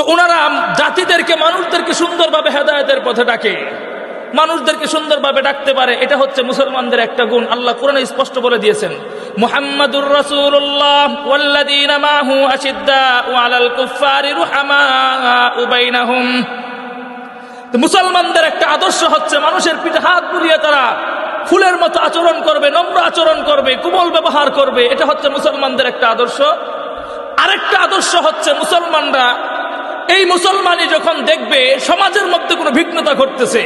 তো ওনারা জাতিদেরকে, মানুষদেরকে সুন্দরভাবে হেদায়তের পথে ডাকে। মানুষদেরকে সুন্দরভাবে ডাকতে পারে, এটা হচ্ছে মুসলমানদের একটা গুণ। আল্লাহ কোরআনে স্পষ্ট বলে দিয়েছেন, মুহাম্মাদুর রাসূলুল্লাহ ওয়াল্লাযীনা মাহু আশিদ্দাউ আলাল কুফফারি রুহামাউ বাইনাহুম। তো মুসলমানদের একটা আদর্শ হচ্ছে, মানুষের পিঠে হাত বুলিয়ে তারা ফুলের মতো আচরণ করবে, নম্র আচরণ করবে, কোমল ব্যবহার করবে, এটা হচ্ছে মুসলমানদের একটা আদর্শ। আরেকটা আদর্শ হচ্ছে মুসলমানরা এই মুসলমানই যখন দেখবে সমাজের মধ্যে কোনো ভিন্নতা ঘটতেছে,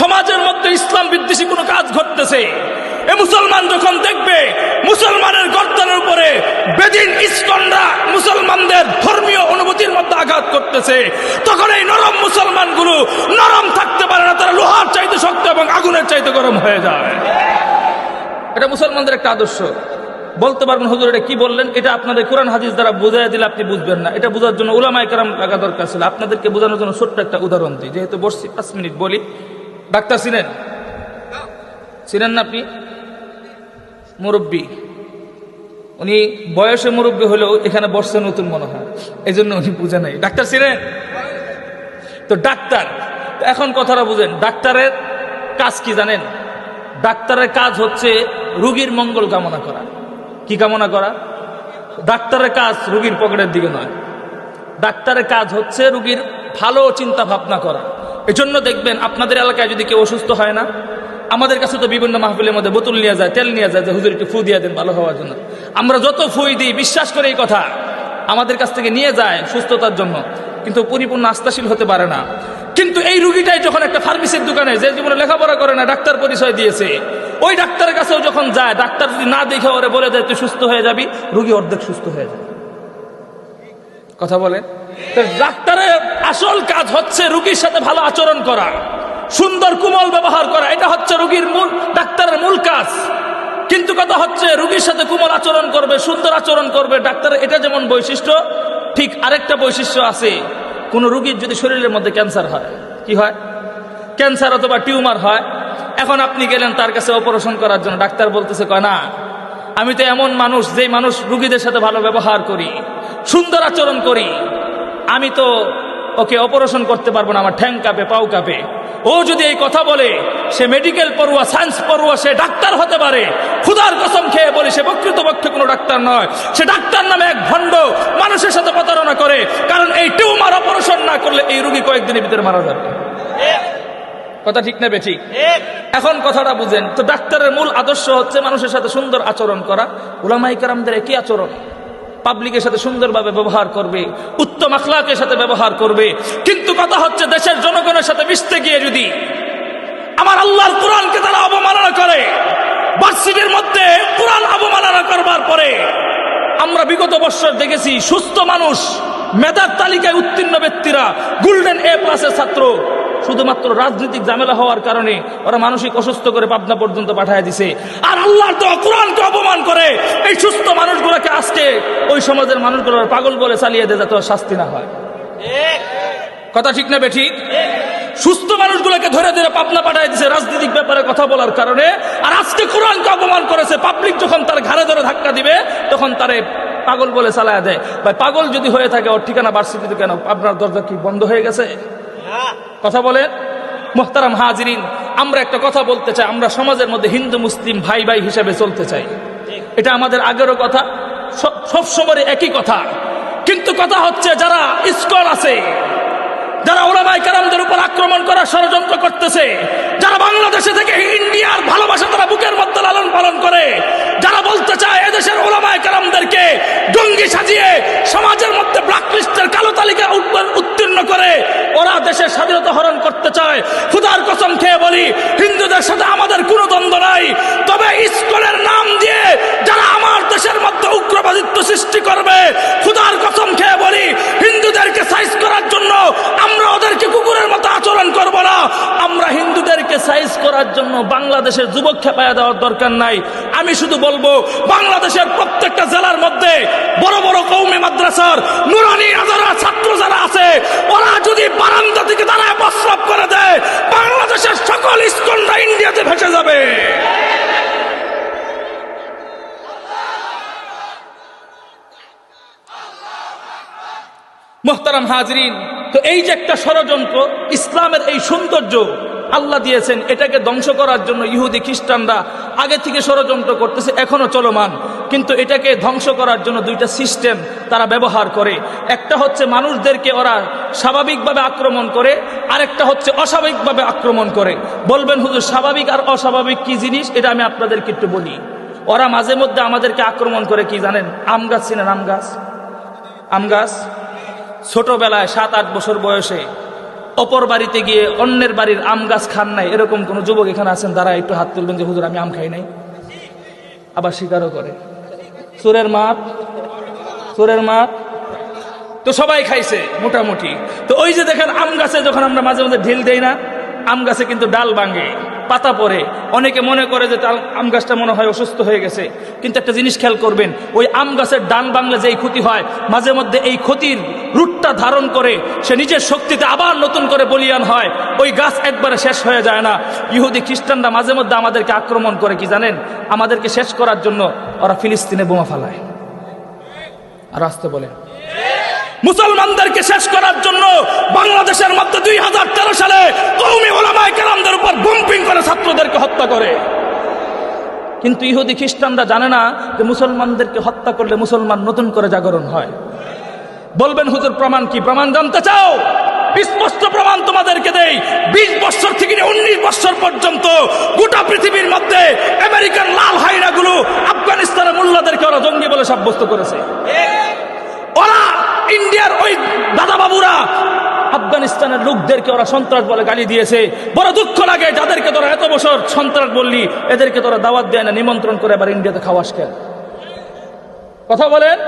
সমাজের মধ্যে ইসলাম বিদ্বেষী কোনো কাজ ঘটতেছে, এ মুসলমান যখন দেখবে মুসলমানের গর্দনের উপরে বেদিন ইস্কনরা মুসলমানদের ধর্মীয় অনুভূতির মধ্যে আঘাত করতেছে, তখন এই নরম মুসলমানগুলো নরম থাকতে পারে না, তারা লোহার চাইতে শক্ত এবং আগুনের চাইতে গরম হয়ে যায়। এটা মুসলমানদের একটা আদর্শ। বলতে পারবেন, হুজুর, এটা কি বললেন? এটা আপনাদের কোরআন হাদিস দ্বারা বোঝাই দিলে আপনি বুঝবেন না। এটা বোঝার জন্য উলামাই কারাম লাগা দরকার ছিল। আপনাদেরকে বোঝানোর জন্য ছোট্ট একটা উদাহরণ দিই। যেহেতু বসছি, পাঁচ মিনিট বলি। ডাক্তার চিনেন? চিনেন না আপনি? মুরব্বী। উনি বয়সে মুরব্বী হলেও এখানে বর্ষে নতুন মনে হয়। এই জন্য উনি বুঝে নাই। ডাক্তার ছিলেন তো ডাক্তার। এখন কথাটা বুঝেন, ডাক্তারের কাজ কি জানেন? ডাক্তারের কাজ হচ্ছে রুগীর মঙ্গল কামনা করা। কি কামনা করা? ডাক্তারের কাজ রুগীর পকেটের দিকে নয়। ডাক্তারের কাজ হচ্ছে রুগীর ভালো চিন্তা ভাবনা করা। এজন্য দেখবেন আপনাদের এলাকায় যদি কেউ অসুস্থ হয় না, আমাদের কাছে তো বিভিন্ন মাহফিলের মধ্যে বোতল নিয়ে যায়, তেল নিয়ে যায় যে, হুজুর, একটু ফু দিয়ে দেন ভালো হওয়ার জন্য। আমরা যত ফুই দিই, বিশ্বাস করে এই কথা। আমাদের কাছ থেকে নিয়ে যায় সুস্থতার জন্য। কিন্তু পরিপূর্ণ আস্থাশীল হতে পারে না। কিন্তু এই রুগীটাই যখন একটা ফার্মেসির দোকানে, যে জীবনে লেখাপড়া করে না, ডাক্তার পরিচয় দিয়েছে ওই ডাক্তারের কাছেও যখন যায়, ডাক্তার যদি না দেখে ওরে বলে দেয়, তুই সুস্থ হয়ে যাবি রুগী অর্ধেক সুস্থ হয়ে যায়। কথা বলেন? তো ডাক্তারের আসল কাজ হচ্ছে রুগীর সাথে ভালো আচরণ করা, সুন্দর কুমল ব্যবহার করা, এটা হচ্ছে রুগীর মূল, ডাক্তারের মূল কাজ। কিন্তু কথা হচ্ছে রুগীর সাথে কুমল আচরণ করবে, সুন্দর আচরণ করবে, ডাক্তারের এটা যেমন বৈশিষ্ট্য, ঠিক আরেকটা বৈশিষ্ট্য আছে। কোন রুগীর যদি শরীরের মধ্যে ক্যান্সার হয়, কি হয়? ক্যান্সার অথবা টিউমার হয় এখন আপনি গেলেন তার কাছে অপারেশন করার জন্য। ডাক্তার বলতেছে কয় না আমি তো এমন মানুষ যে মানুষ রুগীদের সাথে ভালো ব্যবহার করি সুন্দর আচরণ করি। আমি তো ওকে অপারেশন করতে পারব না আমার ঠ্যাং কাঁপে পাও কাঁপে। ও যদি এই কথা বলে সে মেডিকেল পড়ুয়া সায়েন্স পড়ুয়া সে ডাক্তার হতে পারে। ক্ষুধার কসম খেয়ে বলে সে প্রকৃতপক্ষে কোনো ডাক্তার নয়। সে ডাক্তার নামে এক ভণ্ড মানুষের সাথে প্রতারণা করে কারণ এই টিউমার অপারেশন না করলে এই রুগী কয়েকদিনের ভিতরে মারা যাবে। কথা ঠিক নেবে ঠিক। এখন কথাটা বুঝেন। তো ডাক্তারের মূল আদর্শ হচ্ছে মানুষের সাথে সুন্দর আচরণ করা। উলামাই কারামদের একই আচরণ। পাবলিকের সাথে সুন্দরভাবে ব্যবহার করবে, উত্তম আখলাকের সাথে ব্যবহার করবে। কিন্তু কথা হচ্ছে দেশের জনগণের সাথে মিশতে গিয়ে যদি আমার আল্লাহর কোরআনকে তারা অবমাননা করে ভার্সিটির মধ্যে কোরআন অবমাননা করবার পরে আমরা বিগত বছর দেখেছি সুস্থ মানুষ, মেধার তালিকায় উত্তীর্ণ ব্যক্তিরা গোল্ডেন এ প্লাসের ছাত্র শুধুমাত্র রাজনৈতিক ঝামেলা হওয়ার কারণে ওরা মানসিক অসুস্থ করে পাবনা পর্যন্ত পাঠায় দিছে। আর আল্লাহর তো কোরআনকে অপমান করে এই সুস্থ মানুষগুলোকে আজকে ওই সমাজের মানুষগুলোর পাগল বলে চালিয়ে দেয় যাতে শাস্তি না হয়। কথা ঠিক না বেঠিক সুস্থ মানুষগুলোকে ধরে ধরে পাবনা পাঠায় দিছে রাজনৈতিক ব্যাপারে কথা বলার কারণে। আর আজকে কোরআনকে অপমান করেছে পাবলিক যখন তার ঘাড়ে ধরে ধাক্কা দিবে, তখন তারে পাগল বলে চালায় দেয়। ভাই, পাগল যদি হয়ে থাকে, ওর ঠিকানা ভার্সিটিতে কেন? আপনার দরজা কি বন্ধ হয়ে গেছে? কথা বলেন? মোহতারাম হাজরিন, আমরা একটা কথা বলতে চাই, আমরা সমাজের মধ্যে হিন্দু, মুসলিম ভাই ভাই হিসেবে চলতে চাই। এটা আমাদের আগেরও কথা সব সময় একই কথা। কিন্তু কথা হচ্ছে যারা স্কল আছে উপর আক্রমণ করার ষড়যন্ত্র করতেছে। যারা বাংলাদেশে থেকে ইন্ডিয়ার ভালোবাসা তারা বুকের মধ্যে লালন পালন করে। যারা বলতে চায় এদেশের ওলামায় কালামদেরকে জঙ্গি সাজিয়ে সমাজের মধ্যে ব্ল্যাকলিস্টের কালো তালিকা উত্তীর্ণ করে, ওরা দেশের স্বাধীনতা হরণ করতে চায়। খুদার কসম খেয়ে বলি, হিন্দুদের সাথে আমাদের কোনো দ্বন্দ্ব নাই তবে স্কুলের নাম দিয়ে যারা আমার দেশের মধ্যে উগ্রবাদিত্ব সৃষ্টি করবে খুদার কসম খেয়ে বলি হিন্দুদেরকে সাইজ করার জন্য আমরা ওদেরকে কুকুরের মতো আচরণ করব না আমরা হিন্দুদেরকে সাইজ করার জন্য বাংলাদেশের যুবক খেপায়া দেওয়ার দরকার নাই। আমি শুধু বলব, বাংলাদেশের প্রত্যেকটা জেলার মধ্যে বড় বড় কৌমি মাদ্রাসার নুরানি আজারা ছাত্র যারা আছে, ওরা যদি বারান্দা থেকে দাঁড়ায় প্রস্রাব করে দেয়, বাংলাদেশের সকল স্কুলরা ইন্ডিয়াতে ভেসে যাবে। মোহতারাম হাজরিন, তো এই যে একটা ষড়যন্ত্র, ইসলামের এই সৌন্দর্য আল্লাহ দিয়েছেন, এটাকে ধ্বংস করার জন্য ইহুদি খ্রিস্টানরা আগে থেকে ষড়যন্ত্র করতেছে, এখনও চলমান। কিন্তু এটাকে ধ্বংস করার জন্য দুইটা সিস্টেম তারা ব্যবহার করে। একটা হচ্ছে মানুষদেরকে ওরা স্বাভাবিকভাবে আক্রমণ করে, আরেকটা হচ্ছে অস্বাভাবিকভাবে আক্রমণ করে। বলবেন, হুজুর, স্বাভাবিক আর অস্বাভাবিক কি জিনিস? এটা আমি আপনাদেরকে একটু বলি। ওরা মাঝে মধ্যে আমাদেরকে আক্রমণ করে কি জানেন? আম গাছ চিনেন? আম গাছ? আম গাছ? ছোটবেলায় সাত আট বছর বয়সে অপর বাড়িতে গিয়ে অন্যের বাড়ির আম গাছ খান নাই, এরকম কোন যুবক এখানে আছেন? তারা একটু হাত তুলবেন যে, হুজুর, আমি আম খাই নাই। আবার স্বীকারও করে। সুরের মাপ সুরের মাপ। তো সবাই খাইছে, মোটামুটি। তো ওই যে দেখেন, আম গাছে যখন আমরা মাঝে মাঝে ঢিল দেই না, আম গাছে কিন্তু ডাল ভাঙে। পাতা পড়ে অনেকে মনে করে যে আম গাছটা মনে হয় অসুস্থ হয়ে গেছে। কিন্তু একটা জিনিস খেয়াল করবেন, ওই আম গাছের ডাল ভাঙলে যেই ক্ষতি হয়, মাঝে মধ্যে এই ক্ষতির রুটটা ধারণ করে, সে নিজের শক্তিতে আবার নতুন করে বলিয়ান হয়, ওই গাছ একবারে শেষ হয়ে যায় না। ইহুদি খ্রিস্টানরা মাঝে মধ্যে আমাদেরকে আক্রমণ করে কি জানেন? আমাদেরকে শেষ করার জন্য ওরা ফিলিস্তিনে বোমা ফালায়। আর আসতে বলে মুসলমানদেরকে শেষ করার জন্য বাংলাদেশের মধ্যে দুই হাজার তেরো সালে কৌমি ওলামায় কেরামদের উপর বম্পিং করে ছাত্রদেরকে হত্যা করে। কিন্তু ইহুদি খ্রিস্টানরা জানে না যে মুসলমানদেরকে হত্যা করলে মুসলমান নতুন করে জাগরণ হয়। বলবেন, হুজুর, প্রমাণ কি? প্রমাণ জানতে চাও? স্পষ্ট প্রমাণ তোমাদেরকে দেই। বিশ বছর থেকে উনিশ বছর পর্যন্ত গোটা পৃথিবীর মধ্যে আমেরিকান লাল হাইনাগুলো আফগানিস্তানের মোল্লাদেরকে ওরা জঙ্গি বলে সাব্যস্ত করেছে। ওরা ইন্ডিয়ার ওই দাদা বাবুরা আফগানিস্তানের লোকদেরকে ওরা সন্ত্রাস বলে গালি দিয়েছে। বড় দুঃখ লাগে যাদেরকে তোরা এত বছর সন্ত্রাস বললি, এদেরকে তোরা দাওয়াত দেয় না, নিমন্ত্রণ করে আবার ইন্ডিয়াতে খাওয়াস কেন কথা বলেন?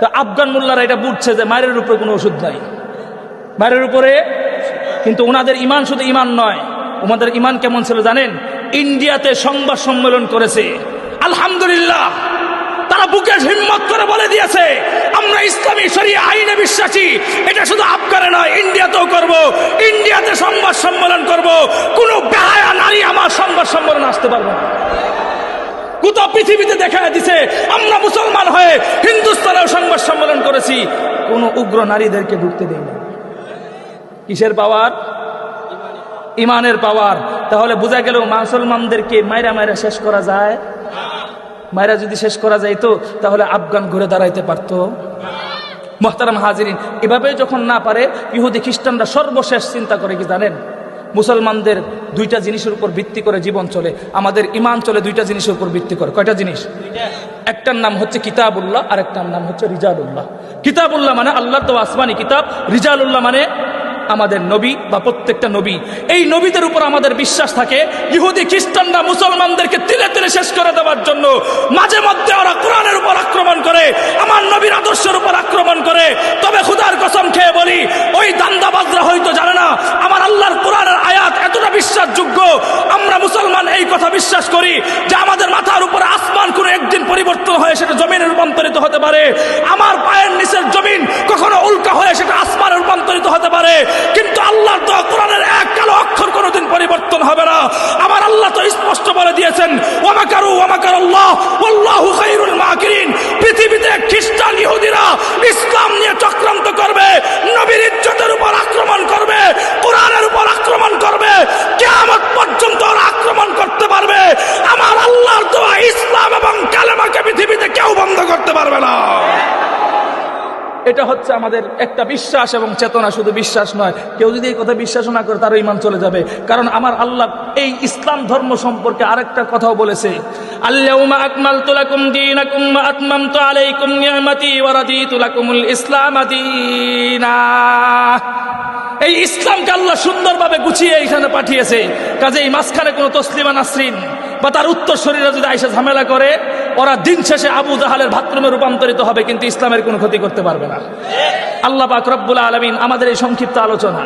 তো আফগান মোল্লারা এটা বুঝছে যে মায়ের উপরে কোনো ওষুধ নাই। মায়ের উপরে? কিন্তু ওনাদের ইমান শুধু ইমান নয়। ওনাদের ইমান কেমন ছিল জানেন? ইন্ডিয়াতে সংবাদ সম্মেলন করেছে। আলহামদুলিল্লাহ। বুকে হিম্মত করে বলে দিয়েছে, আমরা ইসলামী শরিয়া আইনে বিশ্বাসী। এটা শুধু আফগানে নয়, ইন্ডিয়াতেও করব। ইন্ডিয়াতে সংবাদ সম্মেলন করব। কোনো বেহায়া নারী আমার সংবাদ সম্মেলন আসতে পারবে না। গোটা পৃথিবীতে দেখা দিছে, আমরা মুসলমান হয়ে হিন্দুস্তানেও সংবাদ সম্মেলন করেছি। কোন উগ্র নারীদেরকে ঢুকতে দেই না কিসের পাওয়ার? ইমানের পাওয়ার। তাহলে বোঝা গেল মুসলমানদেরকে মাইরা মাইরা শেষ করা যায়? মায়েরা যদি শেষ করা যাইতো, তাহলে আফগান ঘুরে দাঁড়াইতে পারতো। মোহতারাম হাজিরিন, এভাবে যখন না পারে, ইহুদি খ্রিস্টানরা সর্বশেষ চিন্তা করে কি জানেন? মুসলমানদের দুইটা জিনিসের উপর ভিত্তি করে জীবন চলে। আমাদের ইমান চলে দুইটা জিনিসের উপর ভিত্তি করে। কয়টা জিনিস? একটার নাম হচ্ছে কিতাবুল্লাহ আর একটার নাম হচ্ছে রিজালুল্লাহ। কিতাবুল্লাহ মানে আল্লাহ তো আসমানি কিতাব। রিজালুল্লাহ মানে আমাদের নবী বা প্রত্যেকটা নবী। এই নবীদের উপর আমাদের বিশ্বাস থাকে। ইহুদি, খ্রিস্টানরা, মুসলমানদেরকে তিলে তিলে শেষ করে দেওয়ার জন্য মাঝে মধ্যে ওরা কোরআনের উপর আক্রমণ করে, আমার নবীর আদর্শের উপর আক্রমণ করে। তবে খুদার কসম খেয়ে বলি, ওই দান্দাবাজরা হয়তো জানে না, আমার আল্লাহর কোরআনের আয়াত এতটা বিশ্বাসযোগ্য। আমরা মুসলমান এই কথা বিশ্বাস করি যে আমাদের মাথার উপরে আসমান কোনো একদিন পরিবর্তন হয়ে, সেটা জমিনে রূপান্তরিত হতে পারে আমার পায়ের নিচের জমিন কখনো উল্কা হয়ে সেটা আসমানে রূপান্তরিত হতে পারে কিন্তু আল্লাহর তো কোরআনের এক কালো অক্ষর কোনোদিন পরিবর্তন হবে না আমার আল্লাহ তো স্পষ্ট বলে দিয়েছেন ওয়ামাকারু ওমাকার আল্লাহ আল্লাহু খাইরুল মাকিরিন পৃথিবীতে খ্রিস্টান ইহুদিরা ইসলাম নিয়ে চক্রান্ত করবে নবীর ইজ্জতের উপর আক্রমণ করবে কোরআনের উপর আক্রমণ করবে কিয়ামত পর্যন্ত ওরা আক্রমণ করতে পারবে আমার আল্লাহর দোয়া ইসলাম এবং কালেমাকে পৃথিবীতে কেউ বন্ধ করতে পারবে না এটা হচ্ছে আমাদের একটা বিশ্বাস এবং চেতনা, শুধু বিশ্বাস নয়। কেউ যদি এই কথা বিশ্বাস না করে, তারও ইমান চলে যাবে। কারণ আমার আল্লাহ এই ইসলাম ধর্ম সম্পর্কে আরেকটা কথাও বলেছে। আল্লাহ ইসলাম এই ইসলামকে আল্লাহ সুন্দরভাবে গুছিয়ে এইখানে পাঠিয়েছে। কাজে এই মাঝখানে কোনো তসলিমা নাসরিন বা তার উত্তর শরীরে যদি আইসা ঝামেলা করে, ওরা দিন শেষে আবু জাহালের ভাতরুমে রূপান্তরিত হবে, কিন্তু ইসলামের কোনো ক্ষতি করতে পারবে না। আল্লাহ পাক রব্বুল আলমিন আমাদের এই সংক্ষিপ্ত আলোচনা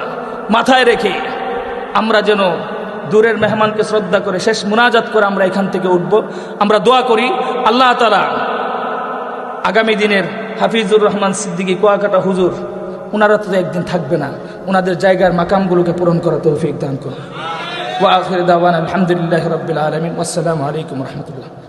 মাথায় রেখে আমরা যেন দূরের মেহমানকে শ্রদ্ধা করে, শেষ মুনাজাত করে আমরা এখান থেকে উঠব। আমরা দোয়া করি, আল্লাহ তালা আগামী দিনের হাফিজুর রহমান সিদ্দিকী, কুয়াকাটা হুজুর ওনারা তো একদিন থাকবে না। ওনাদের জায়গার মাকামগুলোকে পূরণ করা তৌফিক দান করুন। ওয়া আখির দাওয়ানা আলহামদুলিল্লাহি রাব্বিল আলামিন। আসসালামু আলাইকুম রহমতুল্লাহ।